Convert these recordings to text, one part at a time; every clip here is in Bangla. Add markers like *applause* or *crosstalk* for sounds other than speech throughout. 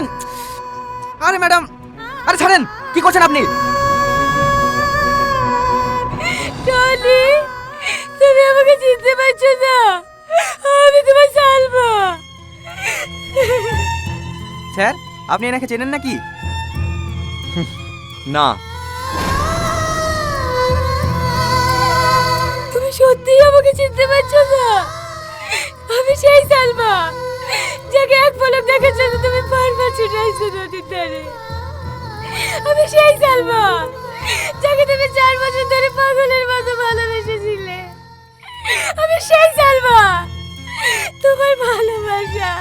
ছাড়েন আরে ম্যাডাম আরে ছাড়েন কি করছেন আপনি? টনি তুমি আমাকে চিনতে পারছ না। আমি তোমার সালমা। স্যার আপনি এনাকে চেনেন নাকি? না। তুমি সত্যি আমাকে চিনতে পারছ না। আমি সেই সালমা। যাকে এক পলক দেখার জন্য তুমি বারবার ছুটে আসছো নদীর ধারে। আমি সেই সালমা, যাকে তুমি চার বছর ধরে পাগলের মতো ভালোবেসেছিলে। আমি সেই সালমা, তোমার ভালোবাসা।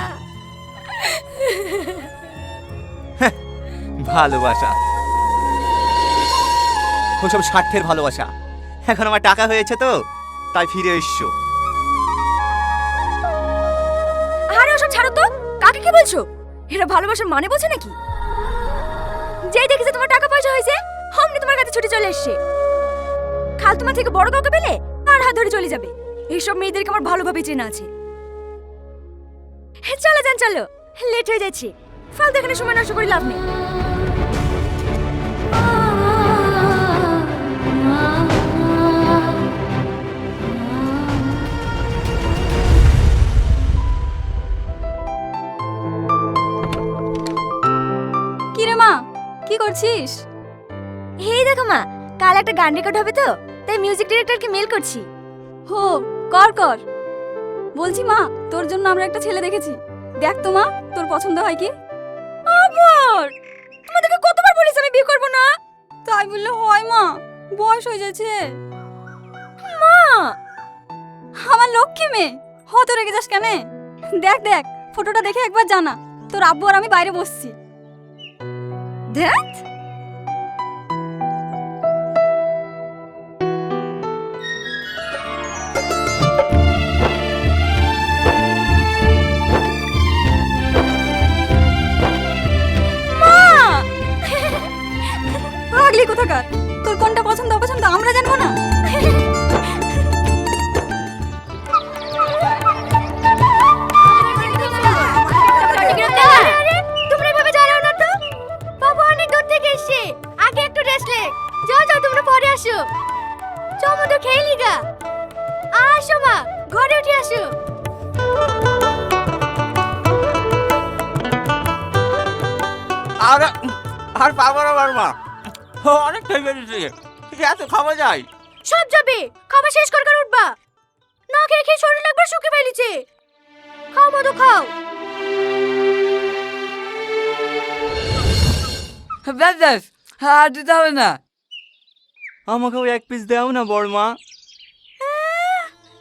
ভালোবাসা। ওসব স্বার্থের ভালোবাসা। এখন আমার টাকা হয়েছে তো, তাই ফিরে এসছো। ওসব ছাড়ো তো। কাকে কি বলছো? এরা ভালোবাসার মানে বোঝে নাকি? যেই দেখেছে তোমার টাকা পয়সা হয়েছে হমনি তোমার কাছে ছুটে চলে এসছে। খাল তোমার থেকে বড় কাউকে পেলে তার হাত ধরে চলে যাবে। এইসব মেয়েদেরকে আমার ভালোভাবে চেনা আছে। চলো যান, চলো। লেট হয়ে যাচ্ছি। ফালতু এখানে সময় নষ্ট করে লাভ নেই। করছিস? এই দেখো মা, কাল একটা গান রেকর্ড হবে তো, তাই মিউজিক ডিরেক্টরকে মেল করছি। হো, কর কর। বলছি মা, তোর জন্য আমরা একটা ছেলে দেখেছি। দেখ তো মা, তোর পছন্দ হয় কি? আবার তোমাদেরকে কতবার বলিস আমি বিয়ে করব না? তাই বললে হয় মা, বয়স হয়ে যাচ্ছে। মা! আমার লক্ষ্মী মেয়ে হত রেগে যাস কেন? দেখ দেখ, ফটোটা দেখে একবার জানা, তোর আব্বু আর আমি বাইরে বসছি। দেখ আর আর পাবো না বারমা অনেক খেয়ে ফেলেছি এত খাওয়া যায়। সব যাবে। খাবার শেষ করে করে উঠবা। না খেয়ে খেয়ে শরীর একবার শুকিয়ে ফেলেছে। খাও মতো খাও। ব্যাস ব্যাস আর দিতে হবে না। আমাকেও এক পিস দাও না বড়মা।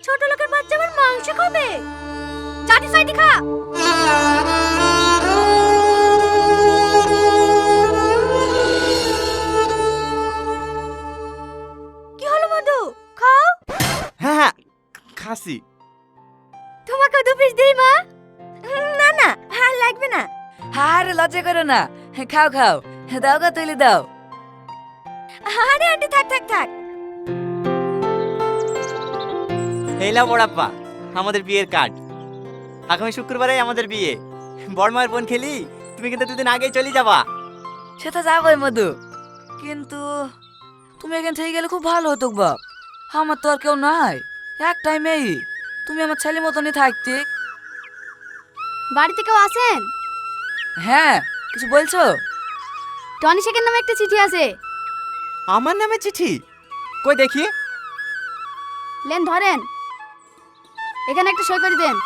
ছোট লোকের বাচ্চা আবার মাংস খাবে। চাটি সাইটি খা। খাসি তোমাকে দু পিস দিই মা? না না আর লাগবে না। আরে লজ্জা করো না। খাও খাও। দাও গা তুলে দাও। আরে আন্টি থাক থাক থাক। এইলা বড়াপ্পা আমাদের বিয়ের কার্ড আগামী শুক্রবারে আমাদের বিয়ে। বড়মায়ের বোন খেলি তুমি কিন্তু দুদিন আগেই চলে যাবা। সে তো যাবোই মধু। কিন্তু তুমি এখান থেকে গেলে খুব ভালো হতো বাপ। আমার তো আর কেউ নাই। একটাই মেয়ে তুমি আমার ছেলে মতনই থাকতে। বাড়িতে কেউ আছেন? হ্যাঁ কিছু বলছো? টনি শেখের নামে একটা চিঠি আছে। আমার নামে চিঠি? কই দেখি। লেন ধরেন। এখানে একটা সই করে দেন।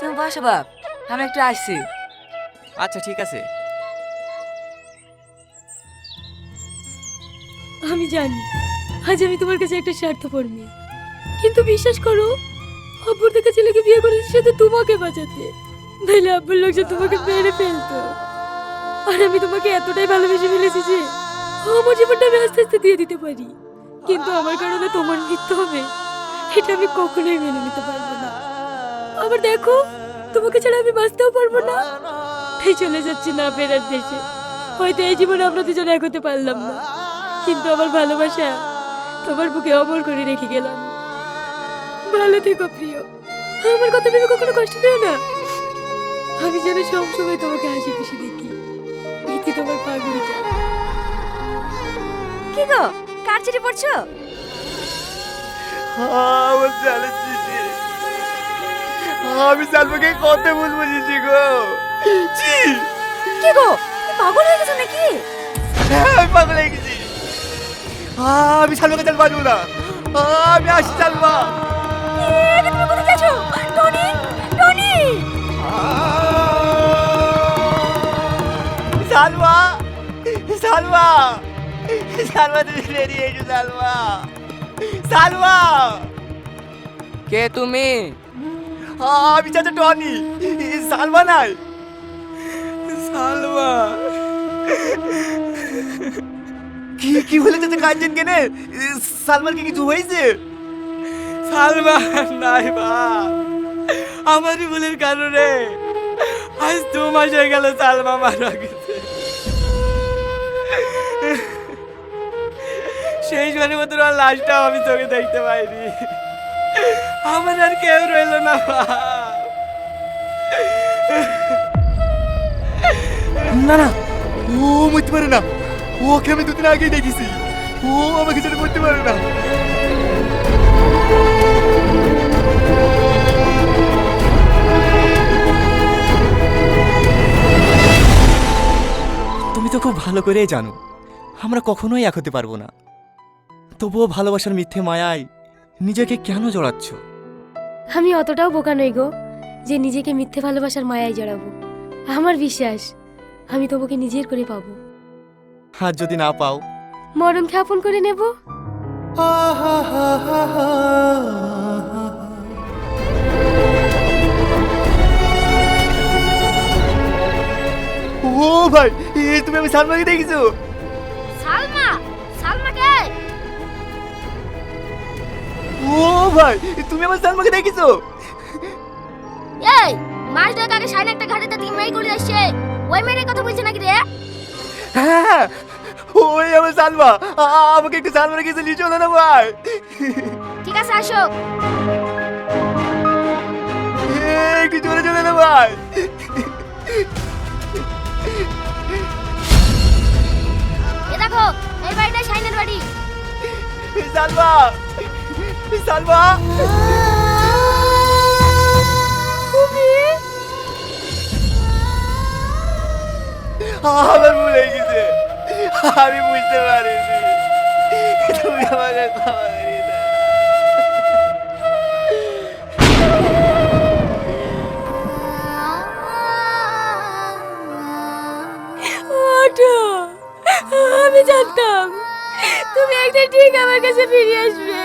তুমি বসো বাপ আমি একটু আসছি। আচ্ছা ঠিক আছে। আমি জানি, আজ আমি তোমার কাছে একটা স্বার্থপর মেয়ে। কিন্তু বিশ্বাস করো আব্বুর থেকে ছেলেকে বিয়ে করেছি সাথে তোমাকে বাঁচাতে। নাহলে আব্বুর লোকজন তোমাকে মেরে ফেলতো। আর আমি তোমাকে এতটাই ভালোবেসে ফেলেছি যে, আমার জীবনটা আমি আস্তে আস্তে দিয়ে দিতে পারি। কিন্তু আমার কারণে তোমার মৃত্যু হবে, এটা আমি কখনোই মেনে নিতে পারব না। আবার দেখো, তোমাকে ছাড়া আমি বাঁচতেও পারব না। তাই চলে যাচ্ছি না ফেরার দেশে। হয়তো এই জীবনে আমরা দুজনে এক হতে পারলাম না। কিন্তু আমার ভালোবাসা তোমার বুকে অমর করে রেখে গেলাম। ভালো থেকো প্রিয়। আমার কথা ভেবে কখনো কষ্ট পেও না। আমি যেন সবসময় তোমাকে হাসি খুশি দেখি। এতে তোমার পাগড়িটা কি গো? কার চিঠি পড়ছো? আমার জালে চিঠি আমি সালমাকে কত ভুল বুঝেছি গো। কি গো? পাগল হয়ে গেছো নাকি? হ্যাঁ, আমি পাগল হয়ে গেছি। আমি সালমাকে চাল বাজবো না। আমি আসি সালমা। সালমা সালমা সালমা তুমি বেরিয়ে এসো সালমা। সালমা। কে তুমি? আমি চাচা টনি। সালমা নাই। সালমা। কি কি হলে চাচা কাঁদছেন কেনে? সালমার কি কিছু হয়েছে? সালমা নাই বা আমারই ভুলের কারণে আজ দু মাস হয়ে গেল সালমা মারা গেছে। সেই জনের মতো আর লাশটাও আমি তোকে দেখতে পাইনি। আমার আর কেউ রইল না। না না, ও মরতে পারে না। ওকে আমি দুদিন আগেই দেখেছি। ও আমাকে ছেড়ে করতে পারে না। তুমি তো খুব ভালো করেই জানো আমরা কখনোই এক হতে পারব না। তবুও ভালোবাসার মিথ্যে মায়ায় নিজেকে কেন জড়াচ্ছ? আমি অতটাও বোকা নই গো যে নিজেকে মিথ্যে ভালোবাসার মায়ায় জড়াবো। আমার বিশ্বাস আমি তোমাকে নিজের করে পাবো। আর যদি না পাও। মরণকে আপন করে নেব। ও ভাই এ তুমি আমি সালমাকে দেখেছ? সালমা সালমাকে ও ভাই তুমি আমার সালমাকে দেখেছ? এই মাস দুয়েক আগে সাইন একটা ঘাটে তিন মেয়ে করে আসছে? ওই মেয়ের কথা বলছে নাকি রে? হ্যাঁ ওই আমার সালমা আ- আমাকে একটু সালমার কাছে নিয়ে চলো না ভাই ঠিক আছে আসো এ, একটু চলে চলে না ভাই এ দেখো এই বাড়িটা সাইনের বাড়ি সালমা সালমা আমার ভুল হয়ে গেছে *laughs* আমি বুঝতে পারিনি। তুমি আমাকে আমি জানতাম তুমি একটা ঠিক আমার কাছে ফিরে আসবে।